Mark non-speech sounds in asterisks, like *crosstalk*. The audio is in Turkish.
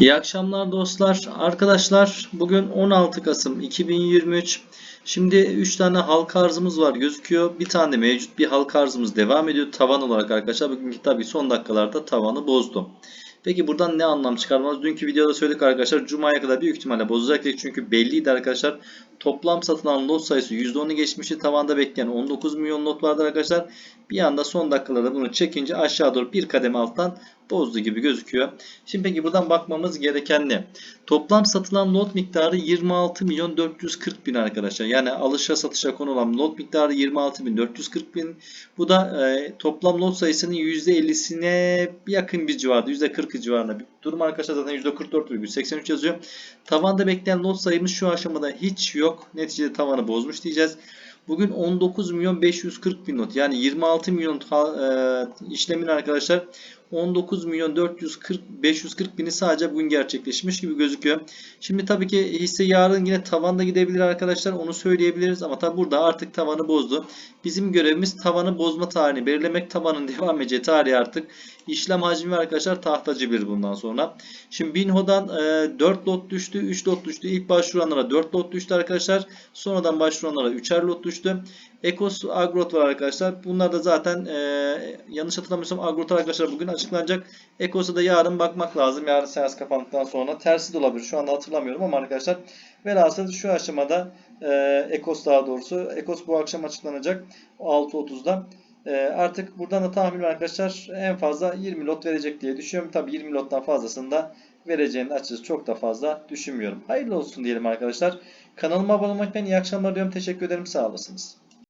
İyi akşamlar dostlar. Arkadaşlar bugün 16 Kasım 2023. Şimdi 3 tane halka arzımız var gözüküyor. Bir tane mevcut bir halka arzımız devam ediyor. Tavan olarak arkadaşlar bugünkü tabii son dakikalarda tavanı bozdu. Peki buradan ne anlam çıkarmamız? Dünkü videoda söyledik arkadaşlar. Cuma'ya kadar büyük ihtimalle bozacak dedik. Çünkü belliydi arkadaşlar. Toplam satılan lot sayısı %10'u geçmişti. Tavanda bekleyen 19 milyon lot vardı arkadaşlar. Bir anda son dakikalarda bunu çekince aşağı doğru bir kademe alttan bozdu gibi gözüküyor. Şimdi peki buradan bakmamız gereken ne? Toplam satılan lot miktarı 26 milyon 440 bin arkadaşlar. Yani alışa satışa konulan lot miktarı 26 bin 440 bin. Bu da e, toplam lot sayısının %50'sine yakın bir civarda. %40 civarında bir durum arkadaşlar zaten %44,83 yazıyor. Tavanda bekleyen lot sayımız şu aşamada hiç yok. Neticede tavanı bozmuş diyeceğiz. Bugün 19 milyon 540 bin not. Yani 26 milyon e, işlemin arkadaşlar 19 milyon 440 540 bini sadece bugün gerçekleşmiş gibi gözüküyor. Şimdi tabii ki hisse yarın yine tavanda gidebilir arkadaşlar. Onu söyleyebiliriz ama tabi burada artık tavanı bozdu. Bizim görevimiz tavanı bozma tarihini belirlemek. Tavanın *laughs* devam edeceği tarihi artık işlem hacmi arkadaşlar tahtacı bir bundan sonra. Şimdi Binho'dan e, 4 lot düştü, 3 lot düştü. İlk başvuranlara 4 lot düştü arkadaşlar. Sonradan başvuranlara 3'er lot düştü. Ekos Agrot var arkadaşlar. Bunlar da zaten e, yanlış hatırlamıyorsam Agrot arkadaşlar bugün açıklanacak. Ekos'a da yarın bakmak lazım. Yarın seans kapandıktan sonra. Tersi de olabilir. Şu anda hatırlamıyorum ama arkadaşlar. Velhasıl şu aşamada e, Ekos daha doğrusu. Ekos bu akşam açıklanacak. 6.30'da. E, artık buradan da tahmin arkadaşlar en fazla 20 lot verecek diye düşünüyorum. Tabi 20 lottan fazlasını da vereceğini açıkçası çok da fazla düşünmüyorum. Hayırlı olsun diyelim arkadaşlar. Kanalıma abone olmaktan iyi akşamlar diyorum. Teşekkür ederim. Sağ olasınız.